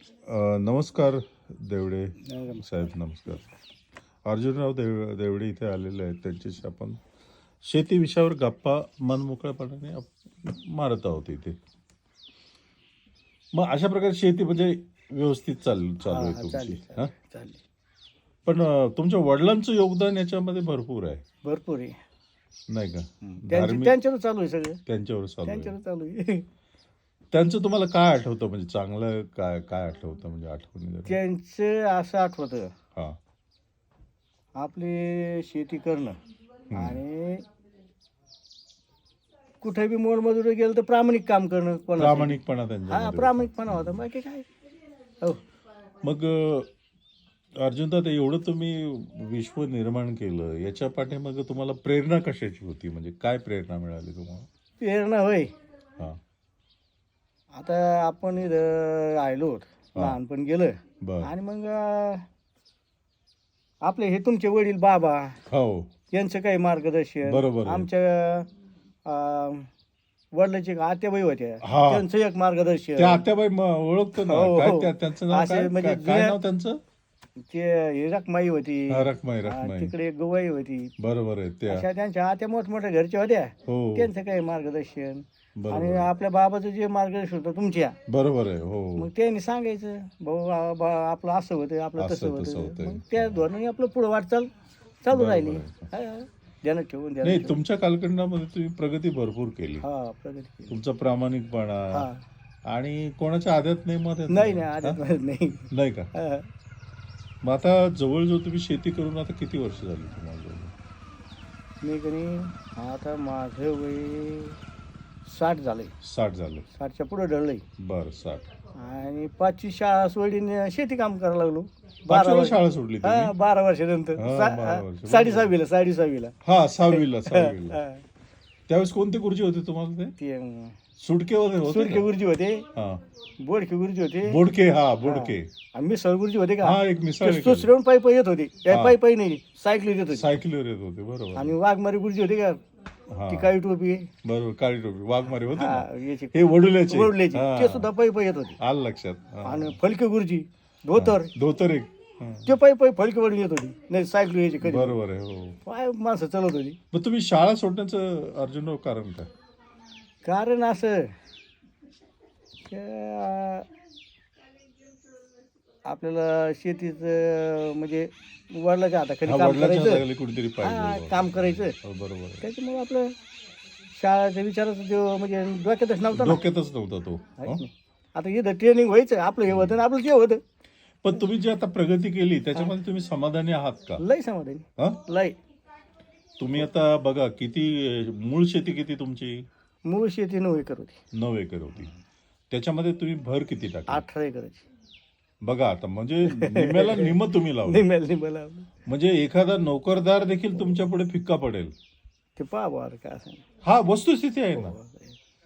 नमस्कार देवडे साहेब नमस्कार. अर्जुनराव देव देवडे इथे आलेले आहेत. त्यांच्याशी आपण शेती विषयावर गप्पा मनमोकळ्यापणाने मारत आहोत इथे. मग अशा प्रकारे शेती म्हणजे व्यवस्थित चाल चालू आहे तुमची हा? पण तुमच्या वडिलांचं योगदान याच्यामध्ये भरपूर आहे. भरपूर आहे. नाही का? त्यांच्यावर चालू आहे सगळं. त्यांच्यावर चालू आहे. त्यांचं तुम्हाला काय आठवतं? म्हणजे चांगलं काय काय आठवतं? म्हणजे आठवणी जरा? त्यांचं असं आठवतं. हा. आपली शेती करणं आणि कुठे बी मोलमजुरी गेलं तर प्रामाणिक काम करणं कोणाचं प्रामाणिकपणा हा त्यांच्या प्रामाणिकपणा होता. बाकी काय? हो. मग अर्जुन दादा एवढं तुम्ही विश्व निर्माण केलं याच्या पाठीमागे तुम्हाला प्रेरणा कशाची होती? म्हणजे काय प्रेरणा मिळाली तुम्हाला? प्रेरणा होय. हा. आता आपण इथं राहिलो लहानपण गेलं आणि मग आपले हे तुमचे वडील बाबा हो. यांचं काही मार्गदर्शन बरोबर. आमच्या वडिलांचे आत्याबाई होत्या. त्यांचं एक मार्गदर्शन. त्या आत्याबाई ओळखतो ना. हो, हो. त्या- त्यांचं असे म्हणजे त्यांचं? ते रखमाई होती. रखमाई रखमाई. तिकडे गवाई होती. बरोबर आहे त्या. त्यांच्या आत्या मोठमोठ्या घरच्या होत्या. हो. त्यांचं काही मार्गदर्शन. आणि आपल्या बाबाचं जे मार्गदर्शन होतं तुमच्या बरोबर आहे हो. मग त्यांनी सांगायचं भाऊ आ- बा- आपलं असं होतं आपलं असं तसं तसं होतं होतंय. मग त्या धोरणाने आपलं पुढं वाटचाल चालू राहिली. आहे. हा, ध्यानात ठेवून ध्यानात नाही ठेवून. तुमच्या कालखंडामध्ये तुम्ही प्रगती भरपूर केली. हा प्रगती केली. तुमचा प्रामाणिकपणा हा. आणि कोणाच्या आद्यात नाही मत नाही नाही आधी नाही. नाही का? हा. मग आता जवळजवळ तुम्ही शेती करून आता किती वर्ष झाली तुम्हाला? मी कणी आता माझं वय साठ झालंय साठ झालं. साठच्या पुढे ढळलंय. बर साठ. आणि पाचवी शाळा सोडून शेती काम करायला लागलो. पाचव्याला वर्ष- शाळा सोडली हा बारा वर्षानंतर. हा, बारा हा, वर्ष. साडेसहावीला साडेसहावीला. हा सहावीला सहावीला. हा. त्यावेळेस कोणते गुरुजी होते तुम्हाला ते? ते अं, सुटके वगैरे होते सुरके का? गुरुजी होते. हा. बोडके गुरुजी होते. बोडके हा बोडके. आणि मिसळ गुरुजी होते का? हा एक मिसळ ते पायी पायी येत होते. हा. पायी पायी नाही सायकल येत होते. सायकलीवर येत होते बरोबर. आणि वाघमारी गुरुजी होते का? ती काळी टोपी बरोबर काळी टोपी. वाघमारे होते हा याचे हे वडुल्याचे. वडलेचे हा. ते सुद्धा पायी पायी येत होते. आलं लक्षात. हा. आणि फलके गुरुजी धोतर. धोतर एक. हा. ते पायी पायी फलके वडून येत होती. नाही सायकल यायची कधी. बरोबर आहे हो. पाय माणसं चालत होती. मग तुम्ही शाळा सोडण्याचं अर्जुनराव कारण काय? कारण असं त्या- आपल्याला शेतीचं म्हणजे वडिलाच्या हाताखाली हा काम करायचं? कुठेतरी हा, पाहिजे काम करायचं. हो, बरोबर आहे. त्याच्यामुळे आपलं शाळेच्या विचाराचं जो म्हणजे डोक्यातच नव्हतं ना. डोक्यातच नव्हता तो हो? नाही? आता इथं ट्रेनिंग व्हायचं आपलं हे होतं आणि आपलं ते होतं. पण तुम्ही जी आता प्रगती केली त्याच्यामध्ये तुम्ही समाधानी आहात का? लय समाधानी. हा? लय. तुम्ही आता बघा किती मूळ शेती किती तुमची? मूळ शेती नऊ एकर होती. नऊ एकर होती. त्याच्यामध्ये तुम्ही भर किती टाकली? अठरा एकराची. बघा आता म्हणजे निम्याला निम तुम्ही लावलं. निमेल निमेला म्हणजे एखादा नोकरदार देखील तुमच्यापुढे फिक्का पडेल. ते पहा बरं काय असं हा वस्तुस्थिती आहे ना.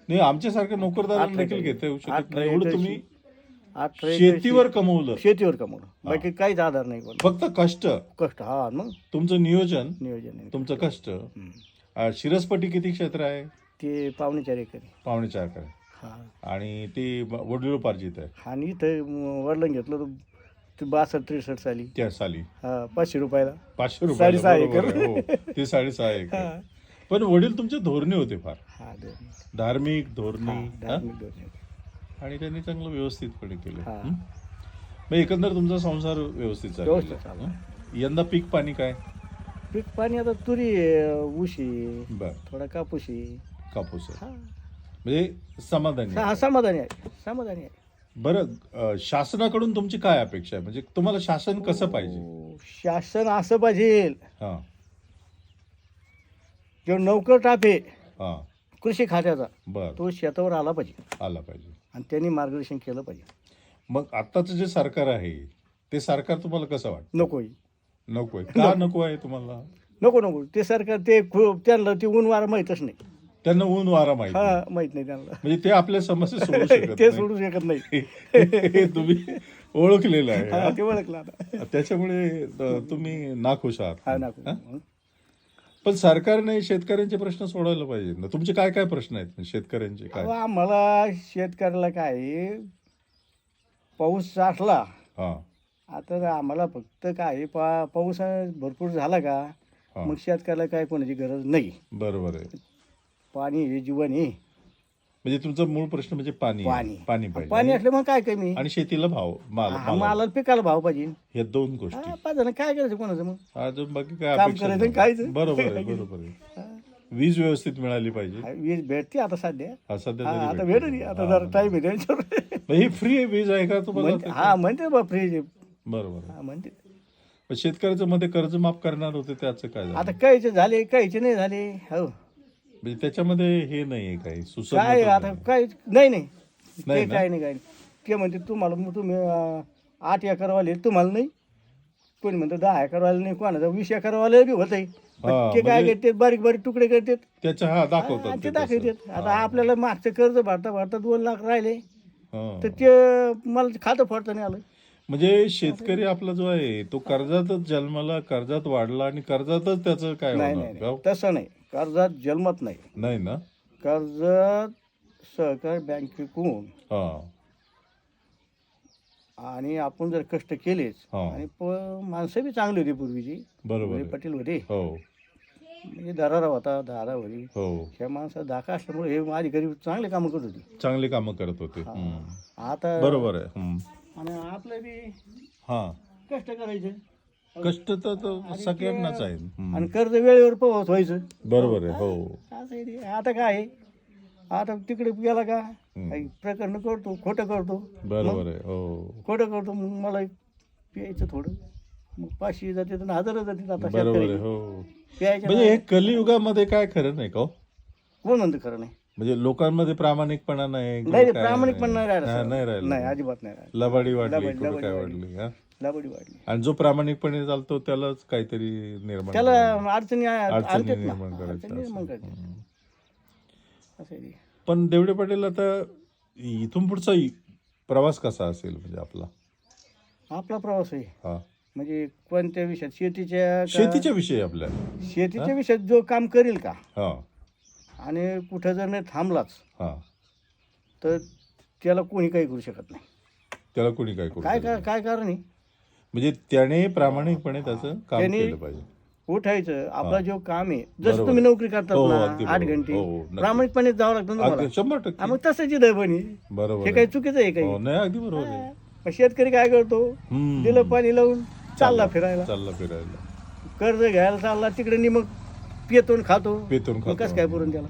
नाही आमच्यासारख्या नोकरदारांना अठरा देखील. घेता येऊ शकत नाही. एवढं तुम्ही एकर शेतीवर कमवलं. शेतीवर कमवलं. बाकी काहीच आधार नाही फक्त कष्ट. कष्ट हा मग? तुमचं नियोजन नियोजन आहे. तुमचं कष्ट. हम्म. आ, शिरसपट्टी किती क्षेत्र आहे? ते पावणे चार एकर आहे. पावणे चार एकर हा आणि ते वडिलोपार्जित आहे. आणि इथं वडिलां घेतलं तर ते बासष्ट त्रेसष्ट साली. त्या साली. हा पाचशे रुपयाला. पाचशे रुपये साडेसहा एकर. हो ते साडेसहा हा. एकर पण वडील तुमचे धोरणे होते फार. हा दोन धार्मिक धोरणी हा, हा? धार्मिक. आणि त्यांनी चांगलं व्यवस्थितपणे केलं. हा. हं? मग एकंदर तुमचा संसार व्यवस्थित व्यवस्थित चालला. चालला. हं? यंदा पीक पाणी काय? पीक पाणी आता तुरी आहे, ऊस आहे बर. थोडा कापूस आहे. कापूस आहे. हा. म्हणजे समाधानी आहे. हा समाधानी आहे. समाधानी आहे. बरं अं, शासनाकडून तुमची काय अपेक्षा आहे? म्हणजे तुम्हाला शासन कसं पाहिजे? हो, शासन असं पाहिजे. हा. जो नौकर टापे हा. कृषी खात्याचा बर. तो शेतावर आला पाहिजे. आला पाहिजे. आणि त्यांनी मार्गदर्शन केलं पाहिजे. मग आत्ताचं जे सरकार आहे ते सरकार तुम्हाला कसं वाटतं? नकोय नकोय का नको. आहे तुम्हाला? नको नको. ते सरकार ते खू- त्यांना ते ऊन वारा माहीतच नाही. त्यांना ऊन वारा माहिती हा माहीत नाही त्यांना. म्हणजे ते आपल्या समस्या सोडू शकत ते नाही. सोडू शकत नाही. हे तुम्ही ओळखलेलं आहे हा? ते ओळखलं आता. त्याच्यामुळे तुम्ही नाखुश हा आहात हा? पण सरकारने शेतकऱ्यांचे प्रश्न सोडवायला पाहिजेत ना. तुमचे काय काय प्रश्न आहेत? शेतकऱ्यांचे काय? अहो, आम्हाला शेतकऱ्याला काय आहे, पाऊस हा. आता आम्हाला फक्त काय पा पाऊस भरपूर झाला का? हा. मग शेतकऱ्याला काय कोणाची गरज नाही. बरोबर आहे. पाणी हे जीवन आहे म्हणजे तुमचा मूळ प्रश्न म्हणजे पाणी पाणी पाणी. पाणी पाहिजे. असलं मग काय कमी? आणि शेतीला भाव माल हा, मालाला. मालाला पिकाला भाव पाहिजे. या दोन गोष्टी. हा, जण काय करायचं कोणाचं मग? अजून बाकी काय काम अपेक्षा करायचं नाही. खायचं. बरोबर आहे बरोबर आहे. हा. वीज व्यवस्थित मिळाली पाहिजे. हा, वीज भेटते आता सध्या. हा सध्या हा, तरी आता भेटते. भेटत आता जरा टाईम आहे त्यांच्यावर. मग ही फ्री आहे वीज आहे का तुम्हाला? म्हणते- हा म्हणते बा फ्रीज बरोबर आहे. हा म्हणते. पण शेतकऱ्याचं मध्ये कर्ज माफ करणार होते त्याचं काय झालं? आता काहीचे झाले काहीचे नाही झाले. हो. म्हणजे त्याच्यामध्ये हे नाहीये काही सुसंगत काय आता? नाही. काही नाही नाही. नाही ते ना? काय नाही काय नाही. ते म्हणते तुम्हाला मग तुम्ही अं, आठ एकरवाले तुम्हाला नाही. कोणी म्हणतं दहा एकरवाले नाही कोणाचं? वीस एकरवाले बी होत आहे ते काय म्हणजे- करतात? बारीक बारीक तुकडे करतात. त्याच्या हा दाखवतात ते ते दाखवतात. आता आपल्याला मागचं कर्ज भरता भरता दोन लाख राहिले. हा. तर ते मला खातं फोडता नाही आलं. म्हणजे शेतकरी आपला जो आहे तो कर्जातच जन्माला कर्जात वाढला आणि कर्जातच त्याचं काय नाही होणार? नाही गाव? नाही. तसं नाही. कर्जात जन्मत नाही. नाही ना? कर्जात सहकार बँकेकडून हा. आणि आपण जर कष्ट केलेच हा. आणि प- माणसं बी चांगली होती पूर्वीची. बरोबर आहे. पाटील होते. हो. म्हणजे दरारा होता धारावरी हो. ह्या माणसाला धाका असल्यामुळे हे माझी गरीब चांगले कामं करत होती. चांगली कामं करत होते. हम्म. आता बरोबर आहे. हम्म. आणि आपलं बी हा. कष्ट करायचे. कष्ट तर तर सगळ्यांनाच आहे हम्म. आणि कर्ज वेळेवर पोहोच व्हायचं बरोबर आहे हो असं आहे ते. आता काय आहे? आता तिकडे गेला का. काही प्रकरण करतो खोटं करतो बरोबर आहे हो खोटं करतो मग मला प्यायचं थोडं मग पाचशे जाते तर हजार जाते आता बरोबर आहे शेतकरी हो प्यायचं म्हणजे हे कलियुगामध्ये काय खरं नाही का हो? कोण म्हणतं खरं नाही म्हणजे लोकांमध्ये प्रामाणिकपणा नाही किंवा नाही काय पण नाही राहिलं हा, सर. नाही राहिलं नाही अजिबात नाही राहिलं लबाडी वाढली कुठं काय. वाढली हा वाढली. आणि जो प्रामाणिकपणे चालतो त्यालाच काहीतरी निर्माण त्याला. अडचणी आ- अडचणी आणतात ना निर्माण करायच्या अडचणी निर्माण असं. करतात हम्म. असं आहे ते. पण देवडे पाटील आता इथून पुढचा इ- प्रवास कसा असेल म्हणजे आपला? आपला प्रवास आहे. हा. म्हणजे कोणत्या विषयात? शेतीच्या का- शेतीच्या विषयी आपल्या शेतीच्या विषयात जो काम करेल का? हा. आणि कुठं जर नाही थांबलाच हा. तर त्याला कोणी काही करू शकत नाही. त्याला कोणी काय करू काय शकत काय काय कारण आहे. म्हणजे त्याने प्रामाणिकपणे त्याचं काम त्याने- केलं पाहिजे. उठायचं. आपला जो काम आहे जसं बरोबर. तुम्ही नोकरी करतात हो, अगदी आठ बरोबर. घंटे. हो, हो, नक्की. प्रामाणिकपणे जावं लागतं ना अगदी तुम्हाला शंभर हा, टक्के मग तसंच बरोबर हे काही. चुकीचं आहे हो काही नाही अगदी बरोबर आहे. मग शेतकरी काय करतो? हम्म. दिलं पाणी लावून चालला फिरायला. चालला फिरायला. कर्ज घ्यायला चालला तिकडे नी मग पितून खातो. पेतून मग खातो. कसं काय पुरून त्याला?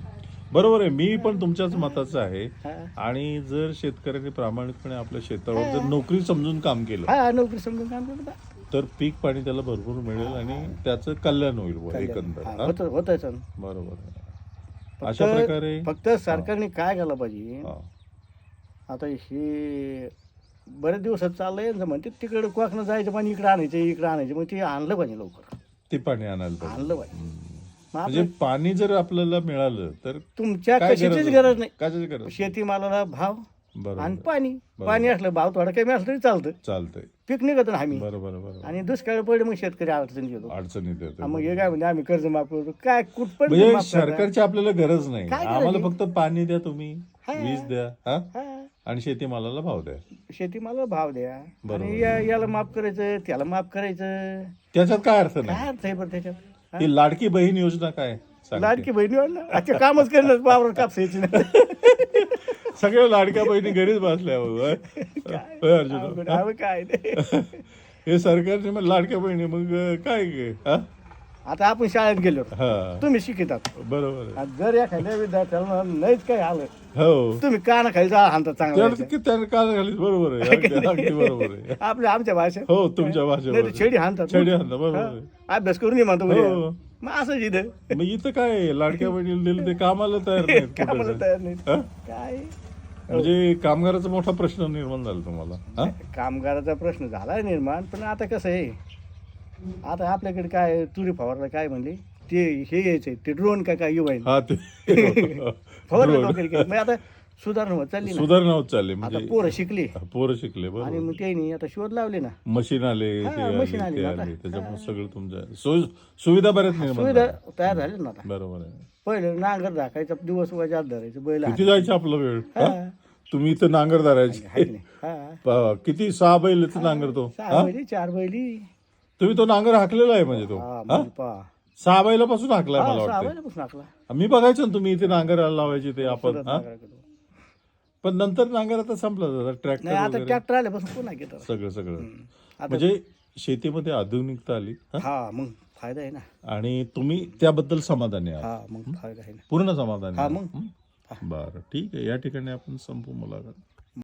बरोबर आहे. मी पण तुमच्याच मताचं आहे. आणि जर शेतकऱ्यांनी प्रामाणिकपणे आपल्या शेतावर जर नोकरी समजून काम केलं हा नोकरी समजून काम करतो तर. पीक पाणी त्याला भरपूर मिळेल आणि त्याचं कल्याण होईल बुवा एकंदर. हा? होत बरोबर आहे. अशा प्रकारे फक्त सरकारने काय केलं पाहिजे? हा. आता हे बरेच दिवसात चाललंय म्हणते तिकडे कोकणं जायचं पाणी इकडे आणायचं इकडे आणायचं. मग ते आणलं पाहिजे लवकर. ते पाणी आणायला पाहिजे. आणलं पाहिजे. हम्म. म्हणजे पाणी जर आपल्याला मिळालं तर तुमच्या काय कशाचीच गरज नाही. कशाची गरज शेतीमालाला भाव बरोबर. आणि पाणी. पाणी असलं भाव थोडा कमी असलं तरी चालतं. चालतंय. पीक निघत ना आम्ही. बरोबर बरोबर. आणि दुष्काळ पडले मग शेतकरी अडचण घेतो अडचणीत येते. मग हे काय म्हणजे आम्ही कर्ज माफ करतो. काय कुठपर्यंत म्हणजे माफ? सरकारची आपल्याला गरज नाही. काय गरज आम्हाला आहे? फक्त पाणी द्या तुम्ही हा. वीज द्या हा? हा, आणि शेतीमालाला भाव द्या. शेतीमाला भाव द्या. बरोबर. आणि या- याला माफ करायचं त्याला माफ करायचं. त्याच्यात काय अर्थ नाही? काय अर्थ आहे बरं त्याच्यात? हा? लाडकी बहीण योजना काय सांगते? लाडकी बहिणी अच्छा कामच करणं वावर कापसायची सगळ्या लाडक्या बहिणी घरीच बसल्या होय. अर्जुन काय नाही. हे सरकारने मग लाडक्या बहिणी मग काय गे? हा? आता आपण शाळेत गेलो. हा. तुम्ही शिकितात. बरोबर आहे. जर एखाद्या विद्यार्थ्याला नाहीच काय आलं हो. तुम्ही काना खायचा हाणता चांगला त्याला किती घालीत बरोबर आहे. अगदी अगदी बरोबर आहे. आपल्या आमच्या भाषेत. हो तुमच्या नाही तर भाषेवर छेडी हाणतात. छेडी हाणतात, बरोबर हा. अभ्यास करून ये म्हणतो हो. मग असंच इथं. मग इथं काय आहे? लाडक्या बहिणीला दिलं ते कामाला तयार नाहीत कुठं. तयार नाही हा? काय? म्हणजे कामगाराचा मोठा प्रश्न निर्माण झाला तुम्हाला हा? कामगाराचा प्रश्न झाला निर्माण पण आता कसं आहे? आता आपल्याकडे काय तुरी फवारला काय म्हणले? ते हे यायचंय ते ड्रोन काय काय येऊ हा ते. फवारलं Drone. वगैरे काय मग आता सुधारणा होत चालली ना? सुधारणा होत चालली आता म्हणजे पोरं शिकली. पोरं शिकले आणि बरोबर मग त्यांनी आता शोध लावले ना. मशीन आले हा, ते आले मशीन आली ते आता. आले. त्याच्यामुळे सगळं तुमच्या सोय- सुविधा बऱ्याच निर्माण सुविधा झाल्या. तयार झाले ना आता. बरोबर आहे. पहिलं नांगर दाखायचा दिवस वाजात धरायचं बैल किती जायचं आपला वेळ? हा? हा. तुम्ही इथं नांगर धरायचे. नाही? हा. प- किती सहा बैल नांगरतो. सहा बैली चार बैली. तुम्ही तो नांगर हाकलेला आहे म्हणजे तो हा हा? म्हणजे पहा. सहा बैलापासून हाकलाय हा, मला वाटतं हाकला. मी बघायचो ना तुम्ही इथे नांगर लावायचे ते आपण परत हा? पण पण नंतर नांगर आता संपला नाही ट्रॅक्टर आता वगैरे. ट्रॅक्टर आल्यापासून घेतात सगळं सगळं. आता म्हणजे शेतीमध्ये आधुनिकता आली हा? हा मग फायदा आहे ना. आणि तुम्ही त्याबद्दल समाधानी आहात. हा मग फायदा आहे ना. पूर्ण समाधानी हा आहात? मग? हं? बरं ठीक आहे. या ठिकाणी आपण संपू मुलाखत.